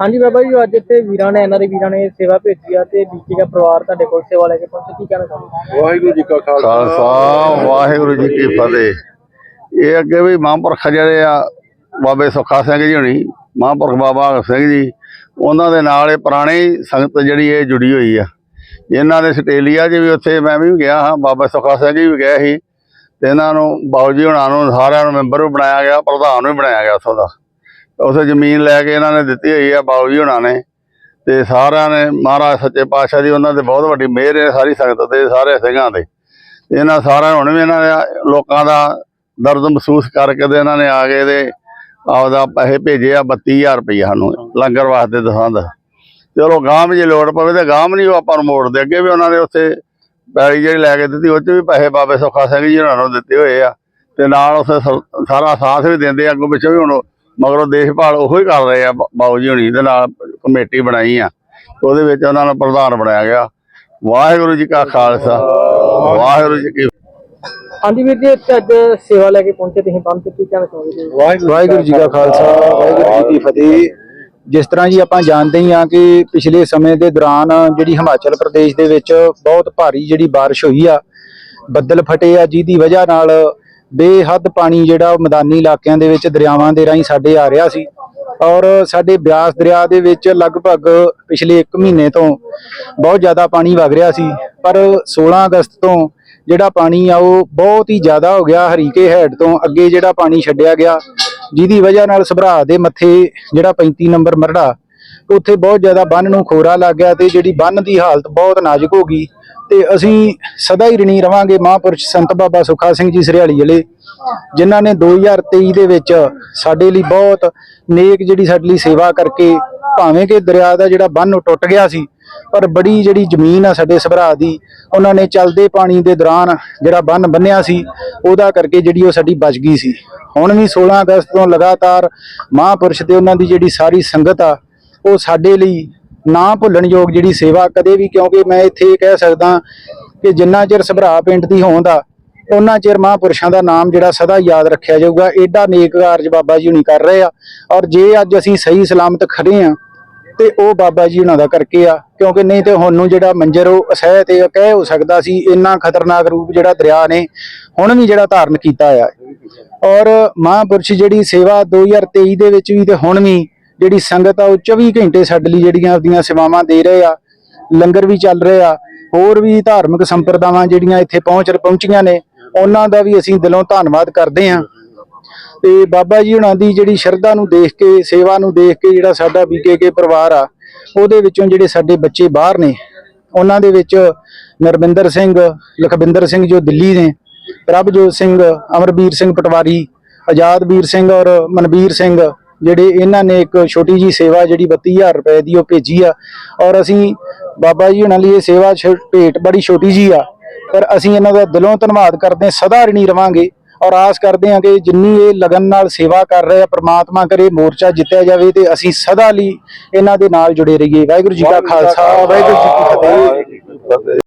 ਹਾਂਜੀ ਬਾਬਾ ਜੀ ਅੱਜ ਇੱਥੇ ਵੀਰਾਂ ਨੇ ਐਨਆਰਆਈ ਵੀਰਾਂ ਨੇ ਸੇਵਾ ਭੇਜੀ ਆ ਤੇ ਬੀਕੇ ਦਾ ਪਰਿਵਾਰ ਤੁਹਾਡੇ ਕੋਲ ਸੇਵਾ ਲੈ ਕੇ ਪਹੁੰਚੇ ਕੀ ਕਹਿਣਾ ਚਾਹੁੰਦੇ ਵਾਹਿਗੁਰੂ ਜੀ ਕਾ ਖਾਲਸਾ। ਵਾਹਿਗੁਰੂ ਜੀ ਕੀ ਫਤਿਹ। ਇਹ ਅੱਗੇ ਵੀ ਮਹਾਂਪੁਰਖ ਜਿਹੜੇ ਆ ਬਾਬੇ ਸੁੱਖਾ ਸਿੰਘ ਜੀ ਹੋਣੀ ਮਹਾਂਪੁਰਖ ਬਾਬਾ ਭਗਤ ਸਿੰਘ ਜੀ ਉਹਨਾਂ ਦੇ ਨਾਲ ਇਹ ਪੁਰਾਣੀ ਸੰਗਤ ਜਿਹੜੀ ਇਹ ਜੁੜੀ ਹੋਈ ਆ। ਇਹਨਾਂ ਦੇ ਸਟੇਲੀਆ 'ਚ ਵੀ ਉੱਥੇ ਮੈਂ ਵੀ ਗਿਆ ਹਾਂ ਬਾਬਾ ਸੁੱਖਾ ਸਿੰਘ ਜੀ ਵੀ ਗਏ ਸੀ ਤੇ ਇਹਨਾਂ ਨੂੰ ਬਾਊ ਜੀ ਹੁਣਾਂ ਨੂੰ ਸਾਰਿਆਂ ਨੂੰ ਮੈਂਬਰ ਵੀ ਬਣਾਇਆ ਗਿਆ ਪ੍ਰਧਾਨ ਵੀ ਬਣਾਇਆ ਗਿਆ ਉੱਥੋਂ ਦਾ। ਉੱਥੇ ਜ਼ਮੀਨ ਲੈ ਕੇ ਇਹਨਾਂ ਨੇ ਦਿੱਤੀ ਹੋਈ ਆ ਬਾਊ ਜੀ ਹੁਣਾਂ ਨੇ। ਤੇ ਸਾਰਿਆਂ ਨੇ ਮਹਾਰਾਜ ਸੱਚੇ ਪਾਤਸ਼ਾਹ ਦੀ ਉਹਨਾਂ ਤੇ ਬਹੁਤ ਵੱਡੀ ਮਿਹਰ ਹੈ ਸਾਰੀ ਸੰਗਤ ਤੇ ਸਾਰੇ ਸਿੰਘਾਂ ਤੇ। ਇਹਨਾਂ ਸਾਰਿਆਂ ਹੁਣ ਵੀ ਇਹਨਾਂ ਨੇ ਲੋਕਾਂ ਦਾ ਦਰਦ ਮਹਿਸੂਸ ਕਰਕੇ ਤੇ ਇਹਨਾਂ ਨੇ ਆ ਕੇ ਤੇ ਆਪਦਾ ਪੈਸੇ ਭੇਜੇ ਆ 32000 ਰੁਪਏ ਸਾਨੂੰ ਲੰਗਰ ਵਾਸਤੇ ਦਸਾਂ ਦਾ ਚਲੋ ਗਾਂਵ ਜੇ ਲੋੜ ਪਵੇ ਤੇ ਗਾਂਵ ਨਹੀਂ ਉਹ ਆਪਾਂ ਨੂੰ ਮੋੜਦੇ ਅੱਗੇ ਵੀ ਉਹਨਾਂ ਨੇ ਉੱਥੇ ਪੈਲੀ ਜਿਹੜੀ ਲੈ ਕੇ ਦਿੱਤੀ ਉਹ 'ਚ ਵੀ ਪੈਸੇ ਬਾਬੇ ਸੁੱਖਾ ਸਿੰਘ ਜੀ ਉਹਨਾਂ ਨੂੰ ਦਿੱਤੇ ਹੋਏ ਆ। ਤੇ ਨਾਲ ਉੱਥੇ ਸ- ਸਾਰਾ ਸਾਥ ਵੀ ਦਿੰਦੇ ਆ, ਅੱਗੋਂ ਪਿੱਛੋਂ ਵੀ ਹੁਣ ਮਗਰੋਂ ਦੇਖਭਾਲ ਉਹੋ ਹੀ ਕਰ ਰਹੇ ਆ ਬ- ਬਾਊ ਜੀ ਹੁਣੀ ਦੇ ਨਾਲ ਕਮੇਟੀ ਬਣਾਈ ਆ। ਉਹਦੇ ਵਿੱਚ ਉਹਨਾਂ ਨੂੰ ਪ੍ਰਧਾਨ ਬਣਾਇਆ ਗਿਆ। ਵਾਹਿਗੁਰੂ ਜੀ ਕਾ ਖਾਲਸਾ। ਵਾਹਿਗੁਰੂ ਜੀ ਕੀ ਹਾਂਜੀ ਵੀਰ ਜੀ ਅੱਜ ਸੇਵਾ ਲੈ ਕੇ ਪਹੁੰਚੇ ਤੁਸੀਂ ਪੰਥ ਕੀ ਕਹਿਣਾ ਚਾਹੁੰਦੇ ਜੀ ਵਾਹਿਗੁਰੂ ਜੀ ਕਾ ਖਾਲਸਾ ਵਾਹਿਗੁਰੂ ਜੀ ਕੀ ਫਤਿਹ। ਜਿਸ ਤਰ੍ਹਾਂ ਜੀ ਆਪਾਂ ਜਾਣਦੇ ਹੀ ਆ ਕਿ ਪਿਛਲੇ ਸਮੇਂ ਦੇ ਦੌਰਾਨ ਜਿਹੜੀ ਹਿਮਾਚਲ ਪ੍ਰਦੇਸ਼ ਦੇ ਵਿੱਚ ਬਹੁਤ ਭਾਰੀ ਜਿਹੜੀ ਬਾਰਿਸ਼ ਹੋਈ ਆ ਬੱਦਲ ਫਟੇ ਆ ਜਿਹਦੀ ਵਜ੍ਹਾ ਨਾਲ ਬੇਹੱਦ ਪਾਣੀ ਜਿਹੜਾ ਉਹ ਮੈਦਾਨੀ ਇਲਾਕਿਆਂ ਦੇ ਵਿੱਚ ਦਰਿਆਵਾਂ ਦੇ ਰਾਹੀਂ ਸਾਡੇ ਆ ਰਿਹਾ ਸੀ ਔਰ ਸਾਡੇ ਬਿਆਸ ਦਰਿਆ ਦੇ ਵਿੱਚ ਲਗਭਗ ਪਿਛਲੇ 1 ਮਹੀਨੇ ਤੋਂ ਬਹੁਤ ਜ਼ਿਆਦਾ ਪਾਣੀ ਵਗ ਰਿਹਾ ਸੀ, ਪਰ 16 ਅਗਸਤ ਤੋਂ ਜਿਹੜਾ ਪਾਣੀ ਆ ਉਹ ਬਹੁਤ ਹੀ ਜ਼ਿਆਦਾ ਹੋ ਗਿਆ ਹਰੀਕੇ ਹੈਡ ਤੋਂ ਅੱਗੇ ਜਿਹੜਾ ਪਾਣੀ ਛੱਡਿਆ ਗਿਆ, ਜਿਹਦੀ ਵਜ੍ਹਾ ਨਾਲ ਸਭਰਾ ਦੇ ਮੱਥੇ ਜਿਹੜਾ 35 ਨੰਬਰ ਮਰੜਾ, ਉੱਥੇ ਬਹੁਤ ਜ਼ਿਆਦਾ ਬੰਨ ਨੂੰ ਖੋਰਾ ਲੱਗ ਗਿਆ ਤੇ ਜਿਹੜੀ ਬੰਨ ਦੀ ਹਾਲਤ ਬਹੁਤ ਨਾਜ਼ੁਕ ਹੋ ਗਈ। ਤੇ ਅਸੀਂ ਸਦਾ ਹੀ ਰਣੀ ਰਵਾਂਗੇ ਮਹਾਂਪੁਰਸ਼ ਸੰਤ ਬਾਬਾ ਸੁਖਾ ਸਿੰਘ ਜੀ ਸਰਿਆਲੀ ਵਾਲੇ, ਜਿਨ੍ਹਾਂ ਨੇ 2023 ਦੇ ਵਿੱਚ ਸਾਡੇ ਲਈ ਬਹੁਤ ਨੇਕ ਜਿਹੜੀ ਸਾਡੇ ਲਈ ਸੇਵਾ ਕਰਕੇ, ਭਾਵੇਂ ਕਿ ਦਰਿਆ ਦਾ ਜਿਹੜਾ ਬੰਨ ਉਹ ਟੁੱਟ ਗਿਆ ਸੀ, ਪਰ ਬੜੀ ਜਿਹੜੀ ਜ਼ਮੀਨ ਆ ਸਾਡੇ ਸਭਰਾ ਦੀ, ਉਹਨਾਂ ਨੇ ਚੱਲਦੇ ਪਾਣੀ ਦੇ ਦੌਰਾਨ ਜਿਹੜਾ ਬੰਨ ਬੰਨਿਆ ਸੀ, ਉਹਦਾ ਕਰਕੇ ਜਿਹੜੀ ਉਹ ਸਾਡੀ ਬਚ ਗਈ ਸੀ। ਹੁਣ ਵੀ 16 ਅਗਸਤ ਤੋਂ ਲਗਾਤਾਰ ਮਹਾਂਪੁਰਸ਼ ਤੇ ਉਹਨਾਂ ਦੀ ਜਿਹੜੀ ਸਾਰੀ ਸੰਗਤ ਆ, ਉਹ ਸਾਡੇ ਲਈ ਨਾ ਭੁੱਲਣਯੋਗ ਜਿਹੜੀ ਸੇਵਾ ਕਦੇ ਵੀ, ਕਿਉਂਕਿ ਮੈਂ ਇੱਥੇ ਕਹਿ ਸਕਦਾ ਕਿ ਜਿੰਨਾ ਚਿਰ ਸਭਰਾ ਪਿੰਡ ਦੀ ਹੋਂਦ ਆ, ਉਹਨਾਂ ਚਿਰ ਮਹਾਂਪੁਰਸ਼ਾਂ ਦਾ ਨਾਮ ਜਿਹੜਾ ਸਦਾ ਯਾਦ ਰੱਖਿਆ ਜਾਊਗਾ। ਏਡਾ ਨੇਕ ਕਾਰਜ ਬਾਬਾ ਜੀ ਹੁਣੀ ਕਰ ਰਹੇ ਆ। ਔਰ ਜੇ ਅੱਜ ਅਸੀਂ ਸਹੀ ਸਲਾਮਤ ਖੜੇ ਆ, ਤੇ ਉਹ ਬਾਬਾ ਜੀ ਉਹਨਾਂ ਦਾ ਕਰਕੇ ਆ, ਕਿਉਂਕਿ ਨਹੀਂ ਤੇ ਹੁਣ ਨੂੰ ਜਿਹੜਾ ਮੰਜਰ ਉਹ ਅਸਹਿ ਤੇ ਕਹਿ ਹੋ ਸਕਦਾ ਸੀ, ਇੰਨਾ ਖਤਰਨਾਕ ਰੂਪ ਜਿਹੜਾ ਦਰਿਆ ਨੇ ਹੁਣ ਵੀ ਜਿਹੜਾ ਧਾਰਨ ਕੀਤਾ ਆ। ਔਰ ਮਹਾਂਪੁਰਸ਼ ਜਿਹੜੀ ਸੇਵਾ 2023 ਦੇ ਵਿੱਚ ਵੀ ਤੇ ਹੁਣ ਵੀ ਜਿਹੜੀ ਸੰਗਤ ਆ, ਉਹ 24 ਘੰਟੇ ਸਾਡੇ ਲਈ ਜਿਹੜੀਆਂ ਆਪਦੀਆਂ ਸੇਵਾਵਾਂ ਦੇ ਰਹੇ ਆ, ਲੰਗਰ ਵੀ ਚੱਲ ਰਹੇ ਆ, ਹੋਰ ਵੀ ਧਾਰਮਿਕ ਸੰਪਰਦਾਵਾਂ ਜਿਹੜੀਆਂ ਇੱਥੇ ਪਹੁੰਚ ਪਹੁੰਚੀਆਂ ਨੇ, ਉਹਨਾਂ ਦਾ ਵੀ ਅਸੀਂ ਦਿਲੋਂ ਧੰਨਵਾਦ ਕਰਦੇ ਹਾਂ। ਤੇ ਬਾਬਾ ਜੀ ਹੁਣਾਂ ਦੀ ਜਿਹੜੀ ਸ਼ਰਧਾ ਨੂੰ ਦੇਖ ਕੇ, ਸੇਵਾ ਨੂੰ ਦੇਖ ਕੇ ਜਿਹੜਾ ਸਾਡਾ ਬੀਕੇਕੇ ਪਰਿਵਾਰ ਆ, ਉਹਦੇ ਵਿੱਚੋਂ ਜਿਹੜੇ ਸਾਡੇ ਬੱਚੇ ਬਾਹਰ ਨੇ, ਉਹਨਾਂ ਦੇ ਵਿੱਚ ਨਰਵਿੰਦਰ ਸਿੰਘ, ਲਖਵਿੰਦਰ ਸਿੰਘ ਜੋ ਦਿੱਲੀ ਨੇ, ਪ੍ਰਭਜੋਤ ਸਿੰਘ, ਅਮਰਬੀਰ ਸਿੰਘ ਪਟਵਾਰੀ ਆਜ਼ਾਦਵੀਰ ਸਿੰਘ ਔਰ ਮਨਵੀਰ ਸਿੰਘ ਜਿਹੜੇ ਇਹਨਾਂ ਨੇ ਇੱਕ ਛੋਟੀ ਜੀ ਸੇਵਾ ਜਿਹੜੀ 32000 ਰੁਪਏ ਦੀ ਉਹ ਭੇਜੀ ਆ। ਔਰ ਅਸੀਂ ਬਾਬਾ ਜੀ ਹੁਣਾਂ ਲਈ ਇਹ ਸੇਵਾ ਭੇਟ ਬੜੀ ਛੋਟੀ ਜੀ ਆ। ਪਰ ਅਸੀਂ ਇਹਨਾਂ ਦਾ ਦਿਲੋਂ ਧੰਨਵਾਦ ਕਰਦੇ ਹਾਂ ਸਦਾ ਰਣੀ ਰਵਾਂਗੇ। ਔਰ ਆਸ ਕਰਦੇ ਹਾਂ ਕਿ ਜਿੰਨੀ ਇਹ ਲਗਨ ਨਾਲ ਸੇਵਾ ਕਰ ਰਹੇ ਆ ਪ੍ਰਮਾਤਮਾ ਕਰੇ ਮੋਰਚਾ ਜਿੱਤਿਆ ਜਾਵੇ ਤੇ ਅਸੀਂ ਸਦਾ ਲਈ ਇਹਨਾਂ ਦੇ ਨਾਲ ਜੁੜੇ ਰਹੀਏ। ਵਾਹਿਗੁਰੂ ਜੀ ਕਾ ਖਾਲਸਾ ਵਾਹਿਗੁਰੂ ਜੀ ਕੀ ਫਤਿਹ।